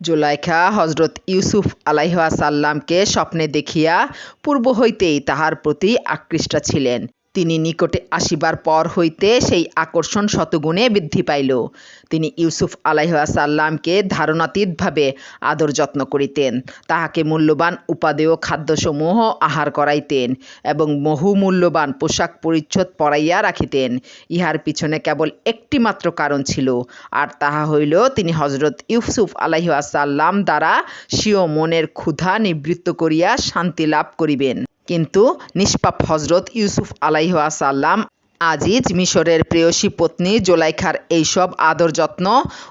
জুলাইখা হজরত ইউসুফ আলাইহাসাল্লামকে স্বপ্নে দেখিয়া পূর্ব হইতেই তাহার প্রতি আকৃষ্ট ছিলেন। তিনি নিকটে আসিবার পর হইতে সেই আকর্ষণ শতগুণে বৃদ্ধি পাইল। তিনি ইউসুফ আলাইহাসাল্লামকে ধারণাতীতভাবে আদর যত্ন করিতেন, তাহাকে মূল্যবান উপাদেয় খাদ্যসমূহ আহার করাইতেন এবং বহু মূল্যবান পোশাক পরিচ্ছদ পরাইয়া রাখিতেন। ইহার পিছনে কেবল একটি মাত্র কারণ ছিল, আর তাহা হইল তিনি হজরত ইউসুফ আলাইহাসাল্লাম দ্বারা স্বীয় মনের ক্ষুধা নিবৃত্ত করিয়া শান্তি লাভ করিবেন। কিন্তু নিষ্পাপ হজরত ইউসুফ আলাইহাসাল্লাম আজিজ মিশরের প্রেয়সী পত্নী জোলাইখার এইসব আদর যত্ন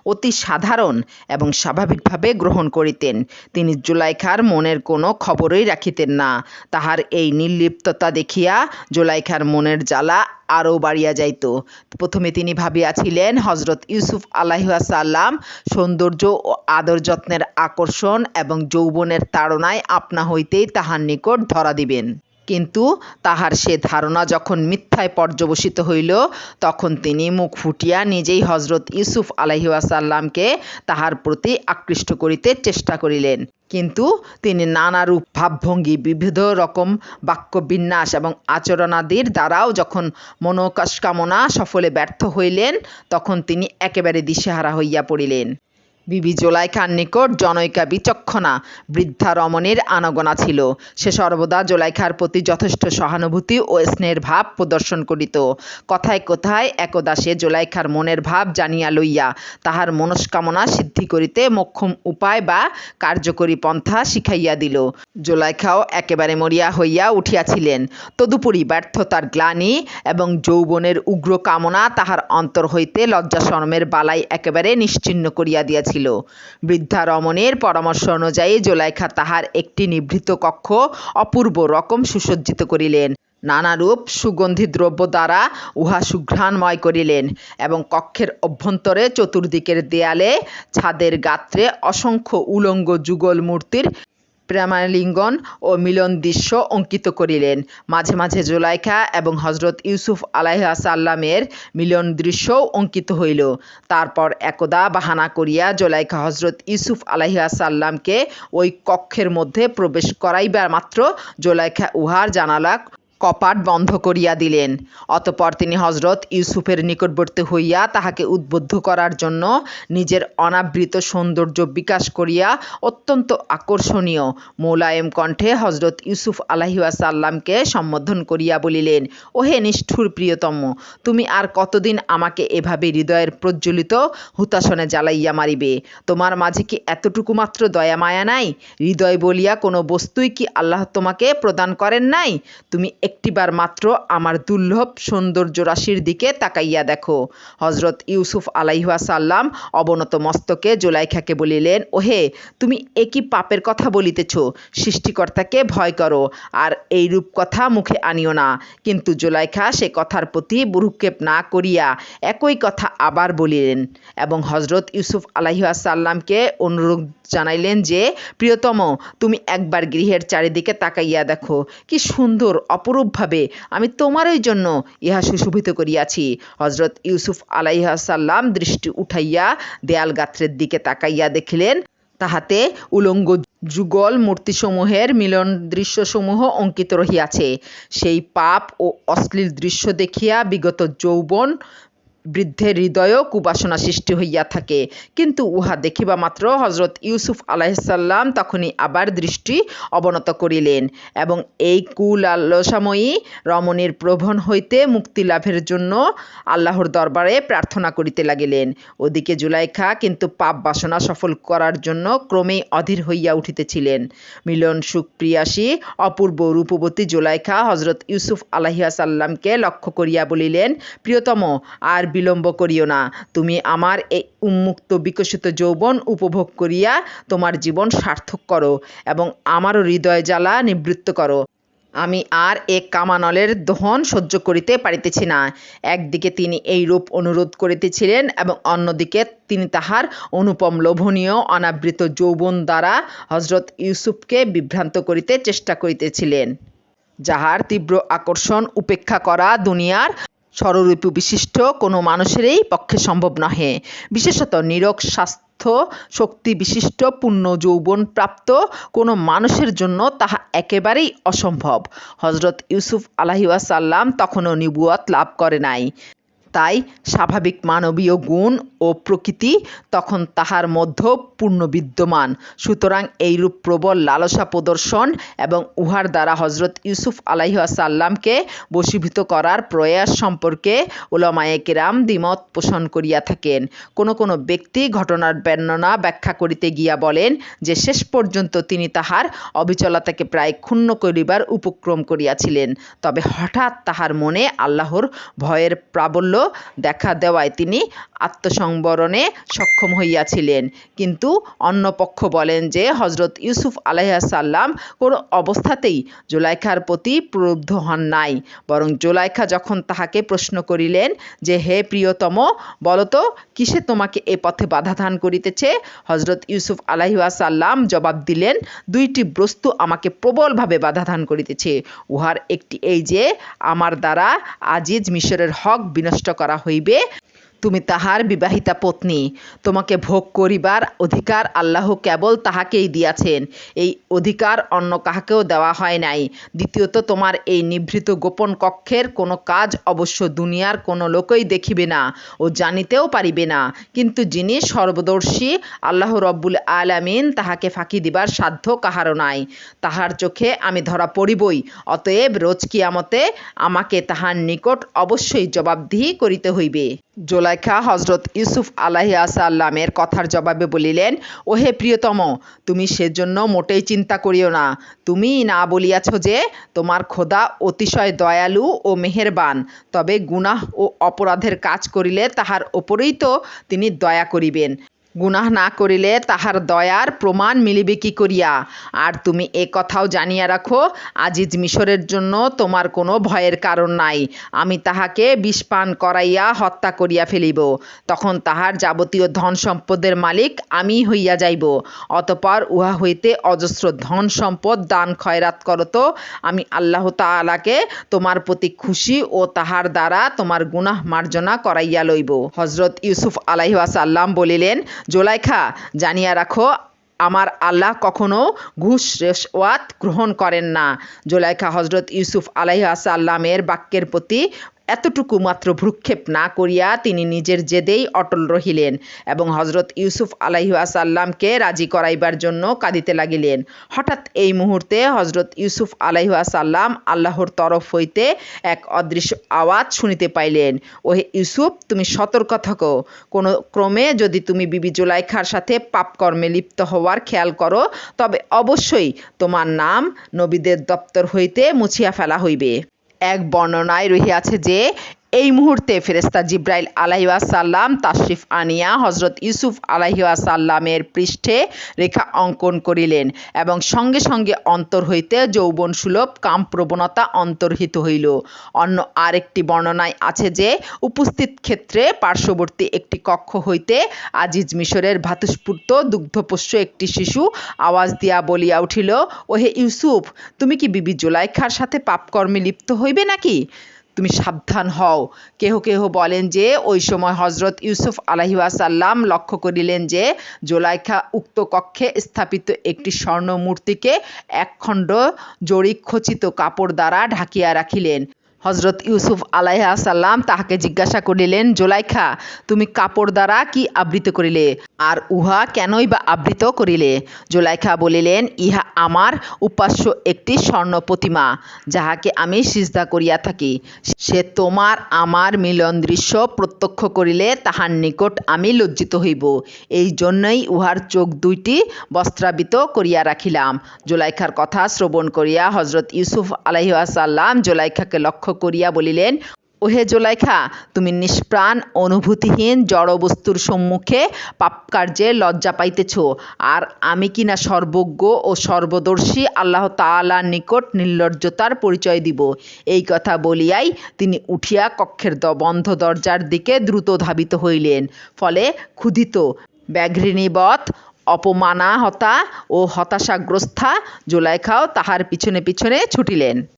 অতি সাধারণ এবং স্বাভাবিকভাবে গ্রহণ করিতেন। তিনি জোলাইখার মনের কোনো খবরই রাখিতেন না। তাহার এই নির্লিপ্ততা দেখিয়া জোলাইখার মনের জ্বালা আরও বাড়িয়া যাইত। প্রথমে তিনি ভাবিয়াছিলেন হজরত ইউসুফ আলাইহাসাল্লাম সৌন্দর্য ও আদর যত্নের আকর্ষণ এবং যৌবনের তাড়নায় আপনা হইতেই তাহার নিকট ধরা দিবেন। কিন্তু তাহার সে ধারণা যখন মিথ্যায় পর্যবসিত হইল, তখন তিনি মুখ ফুটিয়া নিজেই হজরত ইউসুফ আলাইহাসাল্লামকে তাহার প্রতি আকৃষ্ট করিতে চেষ্টা করিলেন। কিন্তু তিনি নানারূপ ভাবভঙ্গি, বিবিধ রকম বাক্যবিন্যাস এবং আচরণাদির দ্বারাও যখন মনোকামনা সফলে ব্যর্থ হইলেন, তখন তিনি একেবারে দিশেহারা হইয়া পড়িলেন। বিবি জোলাইখার নিকট জনৈকা বিচক্ষণা, বৃদ্ধা রমণের আনাগোনা ছিল। সে সর্বদা জোলাইখার প্রতি যথেষ্ট সহানুভূতি ও স্নেহের ভাব প্রদর্শন করিত। কথায় কথায় একদা সে জোলাইখার মনের ভাব জানিয়া লইয়া তাহার মনস্কামনা সিদ্ধি করিতে মোক্ষম উপায় বা কার্যকরী পন্থা শিখাইয়া দিল। জোলাইখাও একেবারে মরিয়া হইয়া উঠিয়াছিলেন। তদুপরি ব্যর্থতার গ্লানি এবং যৌবনের উগ্র কামনা তাহার অন্তর হইতে লজ্জা শরমের বালাই একেবারে নিশ্চিহ্ন করিয়া দিয়াছিল ছিল। বৃদ্ধা রমণের পরামর্শ অনুযায়ী জোলাইখা তাহার একটি নিভৃত কক্ষ অপূর্ব রকম সুসজ্জিত করিলেন। নানারূপ সুগন্ধি দ্রব্য দ্বারা উহা সুঘ্রাণময় করিলেন এবং কক্ষের অভ্যন্তরে চতুর্দিকের দেয়ালে ছাদের গাত্রে অসংখ্য উলঙ্গ যুগল মূর্তির প্রেমালিঙ্গন ও মিলন দৃশ্য অঙ্কিত করিলেন। মাঝে মাঝে জোলাইখা এবং হজরত ইউসুফ আলাইহাসাল্লামের মিলন দৃশ্যও অঙ্কিত হইল। তারপর একদা বাহানা করিয়া জোলাইখা হজরত ইউসুফ আলাইহাসাল্লামকে ওই কক্ষের মধ্যে প্রবেশ করাইবার মাত্র জোলাইখা উহার জানালা কপাট বন্ধ করিয়া দিলেন। অতপর তিনি হজরত ইউসুফের নিকটবর্তী হইয়া তাহাকে উদ্বুদ্ধ করার জন্য নিজের অনাবৃত সৌন্দর্য বিকাশ করিয়া অত্যন্ত আকর্ষণীয় মোলায়েম কণ্ঠে হজরত ইউসুফ আলাহিসাল্লামকে সম্বোধন করিয়া বলিলেন, ওহে নিষ্ঠুর প্রিয়তম, তুমি আর কতদিন আমাকে এভাবে হৃদয়ের প্রজ্বলিত হুতাসনে জ্বালাইয়া মারিবে? তোমার মাঝে কি এতটুকু মাত্র দয়া মায়া নাই? হৃদয় বলিয়া কোনো বস্তুই কি আল্লাহ তোমাকে প্রদান করেন নাই? তুমি একটিবার মাত্র আমার দুর্লভ সৌন্দর্য রাশির দিকে তাকাইয়া দেখো। হজরত ইউসুফ আলাইহাসাল্লাম অবনত মস্তকে জোলাইখাকে বলিলেন, ওহে, তুমি একই পাপের কথা বলিতেছ? সৃষ্টিকর্তাকে ভয় করো, আর এই রূপ কথা মুখে আনিও না। কিন্তু জোলাইখা সে কথার প্রতি বুরুক্ষেপ না করিয়া একই কথা আবার বলিলেন এবং হজরত ইউসুফ আলাইহাসাল্লামকে অনুরোধ জানাইলেন যে, প্রিয়তম, তুমি একবার গৃহের চারিদিকে তাকাইয়া দেখো। কি সুন্দর অপরূপভাবে আমি তোমারই জন্য ইহা সুশোভিত করিয়াছি। হজরত ইউসুফ আলাইহাসাল্লাম দৃষ্টি উঠাইয়া দেয়াল গাত্রের দিকে তাকাইয়া দেখিলেন, তাহাতে উলঙ্গ যুগল মূর্তিসমূহের মিলন দৃশ্যসমূহ অঙ্কিত রহিয়াছে। সেই পাপ ও অশ্লীল দৃশ্য দেখিয়া বিগত যৌবন বৃদ্ধের হৃদয়ও কুবাসনা সৃষ্টি হইয়া থাকে। কিন্তু উহা দেখিবা মাত্র হজরত ইউসুফ আলাহিসাল্লাম তখনই আবার দৃষ্টি অবনত করিলেন এবং এই কুলালসাময়ী রমণীর প্রভন হইতে মুক্তি লাভের জন্য আল্লাহর দরবারে প্রার্থনা করিতে লাগিলেন। ওদিকে জুলাইখা কিন্তু পাপ বাসনা সফল করার জন্য ক্রমেই অধীর হইয়া উঠিতেছিলেন। মিলন সুখপ্রিয়াসী অপূর্ব রূপবতী জুলাইখা হজরত ইউসুফ আলাহিয়াসাল্লামকে লক্ষ্য করিয়া বলিলেন, প্রিয়তম, আর বিলম্ব করিও না। তুমি আমার এই উন্মুক্ত বিকশিত যৌবন উপভোগ করিয়া তোমার জীবন সার্থক করো এবং আমারও হৃদয় জ্বালা নিবৃত্ত করো। আমি আর এ কামানলের দহন সহ্য করিতে পারিতেছি না। একদিকে তিনি এই রূপ অনুরোধ করিতেছিলেন এবং অন্যদিকে তিনি তাহার অনুপম লোভনীয় অনাবৃত যৌবন দ্বারা হজরত ইউসুফকে বিভ্রান্ত করিতে চেষ্টা করিতেছিলেন, যাহার তীব্র আকর্ষণ উপেক্ষা করা দুনিয়ার স্বরূপ বিশিষ্ট কোনো মানুষেরই পক্ষে সম্ভব নহে। বিশেষত নিরক স্বাস্থ্য শক্তি বিশিষ্ট পূর্ণ যৌবন প্রাপ্ত কোনো মানুষের জন্য তাহা একেবারেই অসম্ভব। হজরত ইউসুফ আলহিউসাল্লাম তখনও নিবুয়ত লাভ করে নাই। তাই স্বাভাবিক মানবীয় গুণ ও প্রকৃতি তখন তাহার মধ্য পূর্ণ বিদ্যমান। সুতরাং এইরূপ প্রবল লালসা প্রদর্শন এবং উহার দ্বারা হজরত ইউসুফ আলাইসাল্লামকে বশীভূত করার প্রয়াস সম্পর্কে ওলামায়ে কেরাম দ্বিমত পোষণ করিয়া থাকেন। কোনো কোনো ব্যক্তি ঘটনার বর্ণনা ব্যাখ্যা করিতে গিয়া বলেন যে শেষ পর্যন্ত তিনি তাহার অবিচলতাকে প্রায় ক্ষুণ্ণ করিবার উপক্রম করিয়াছিলেন। তবে হঠাৎ তাহার মনে আল্লাহর ভয়ের প্রাবল্য দেখা দেওয়ায় তিনি আত্মসংবরণে সক্ষম হইয়াছিলেন। কিন্তু অন্য পক্ষ বলেন যে হজরত ইউসুফ আলাইসাল্লাম কোনো অবস্থাতেই জোলাইখার প্রতি প্রলুব্ধ হন নাই। বরং জোলাইখা যখন তাহাকে প্রশ্ন করিলেন যে, হে প্রিয়তম, বলতো, কিসে তোমাকে এ পথে বাধা দান করিতেছে? হজরত ইউসুফ আলাইসাল্লাম জবাব দিলেন, দুইটি বস্তু আমাকে প্রবলভাবে বাধা দান করিতেছে। উহার একটি এই যে, আমার দ্বারা আজিজ মিশরের হক বিনষ্ট করা হইবে। তুমি তাহার বিবাহিতা পত্নী। তোমাকে ভোগ করিবার অধিকার আল্লাহ কেবল তাহাকেই দিয়াছেন। এই অধিকার অন্য কাহাকেও দেওয়া হয় নাই। দ্বিতীয়ত, তোমার এই নিভৃত গোপন কক্ষের কোনো কাজ অবশ্য দুনিয়ার কোনো লোকই দেখিবে না ও জানিতেও পারিবে না। কিন্তু যিনি সর্বদর্শী, আল্লাহ রব্বুল আলামিন তাহাকে ফাঁকি দিবার সাধ্য কাহারও নাই। তাহার চোখে আমি ধরা পড়িবই, অতএব রোজ কিয়ামতে আমাকে তাহার নিকট অবশ্যই জবাবদিহি করিতে হইবে। জোলাইখা হজরত ইউসুফ আলাহিয়াসাল্লামের কথার জবাবে বলিলেন, ওহে প্রিয়তম, তুমি সেজন্য মোটেই চিন্তা করিও না। তুমি না বলিয়াছ যে, তোমার খোদা অতিশয় দয়ালু ও মেহেরবান, তবে গুনাহ ও অপরাধের কাজ করিলে তাহার ওপরেই তো তিনি দয়া করিবেন। গুনাহ না করিলে তাহার দয়ার প্রমাণ মিলিবে কি করিয়া? আর তুমি এ কথাও জানিয়া রাখো, আজিজ মিশরের জন্য তোমার কোনো ভয়ের কারণ নাই। আমি তাহাকে বিষপান করাইয়া হত্যা করিয়া ফেলিব। তখন তাহার যাবতীয় ধন সম্পদের মালিক আমি হইয়া যাইব। অতপর উহা হইতে অজস্র ধন সম্পদ দান খয়রাত করত আমি আল্লাহ তাআলাকে তোমার প্রতি খুশি ও তাহার দ্বারা তোমার গুনাহ মার্জনা করাইয়া লইব। হজরত ইউসুফ আলাইহাসাল্লাম বলিলেন জোলাইখা, জানিয়া রাখো, আমার আল্লাহ কখনো ঘুষ রেশওয়াত গ্রহণ করেন না। জোলাইখা হজরত ইউসুফ আলাইহাসাল্লামের বাক্যের প্রতি এতটুকু মাত্র ভ্রুক্ষেপ না করিয়া তিনি নিজের জেদেই অটল রহিলেন এবং হজরত ইউসুফ আলাইহাসাল্লামকে রাজি করাইবার জন্য কাঁদিতে লাগিলেন। হঠাৎ এই মুহূর্তে হজরত ইউসুফ আলাইহাসাল্লাম আল্লাহর তরফ হইতে এক অদৃশ্য আওয়াজ শুনিতে পাইলেন, ওহে ইউসুফ, তুমি সতর্ক থাকো। কোনো ক্রমে যদি তুমি বিবি জুলাইখার সাথে পাপকর্মে লিপ্ত হওয়ার খেয়াল করো, তবে অবশ্যই তোমার নাম নবীদের দপ্তর হইতে মুছিয়া ফেলা হইবে। এক বর্ণনায় রহিয়াছে যে এই মুহূর্তে ফেরেস্তা জিব্রাইল আলাইসাল্লাম তাশরিফ আনিয়া হজরত ইউসুফ আলাইসাল্লামের পৃষ্ঠে রেখা অঙ্কন করিলেন এবং সঙ্গে সঙ্গে অন্তর হইতে যৌবন সুলভ কাম প্রবণতা অন্তর্হিত হইল। অন্য আরেকটি বর্ণনায় আছে যে, উপস্থিত ক্ষেত্রে পার্শ্ববর্তী একটি কক্ষ হইতে আজিজ মিশরের ভাতুস্ফূর্ত দুগ্ধপোষ্য একটি শিশু আওয়াজ দিয়া বলিয়া উঠিল, ওহে ইউসুফ, তুমি কি বিবি জোলাইখার সাথে পাপকর্মে লিপ্ত হইবে নাকি? তুমি সাবধান হও। কেহ কেহ বলেন যে, ওই সময় হজরত ইউসুফ আলাহিসাল্লাম লক্ষ্য করিলেন যে, জোলাইখা উক্ত কক্ষে স্থাপিত একটি স্বর্ণ মূর্তিকে একখণ্ড জড়ি খচিত কাপড় দ্বারা ঢাকিয়া রাখিলেন। হজরত ইউসুফ আলাইহাসাল্লাম তাহাকে জিজ্ঞাসা করিলেন, জোলাইখা, তুমি কাপড় দ্বারা কি আবৃত করিলে? আর উহা কেনই বা আবৃত করিলে? জোলাইখা বলিলেন, ইহা আমার উপাস্য একটি স্বর্ণ প্রতিমা, যাহাকে আমি সিজদা করিয়া থাকি। সে তোমার আমার মিলন দৃশ্য প্রত্যক্ষ করিলে তাহার নিকট আমি লজ্জিত হইব। এই জন্যই উহার চোখ দুইটি বস্ত্রাবৃত করিয়া রাখিলাম। জোলাইখার কথা শ্রবণ করিয়া হজরত ইউসুফ আলাইহাসাল্লাম জোলাইখাকে লক্ষ্য করিয়া বলিলেন, ওহে জোলাইখা, তুমি নিষ্প্রাণ, অনুভূতিহীন জড়বস্তুর সম্মুখে পাপকার্যে লজ্জা পাইতেছ। আর আমি কিনা সর্বজ্ঞ ও সর্বদর্শী আল্লাহ তালার নিকট নির্লজ্জতার পরিচয় দিব? এই কথা বলিয়াই তিনি উঠিয়া কক্ষের বন্ধ দরজার দিকে দ্রুত ধাবিত হইলেন। ফলে ক্ষুধিত, ব্যাঘ্রিণীবৎ, অপমানাহতা ও হতাশাগ্রস্তা জোলাইখাও তাহার পিছনে পিছনে ছুটিলেন।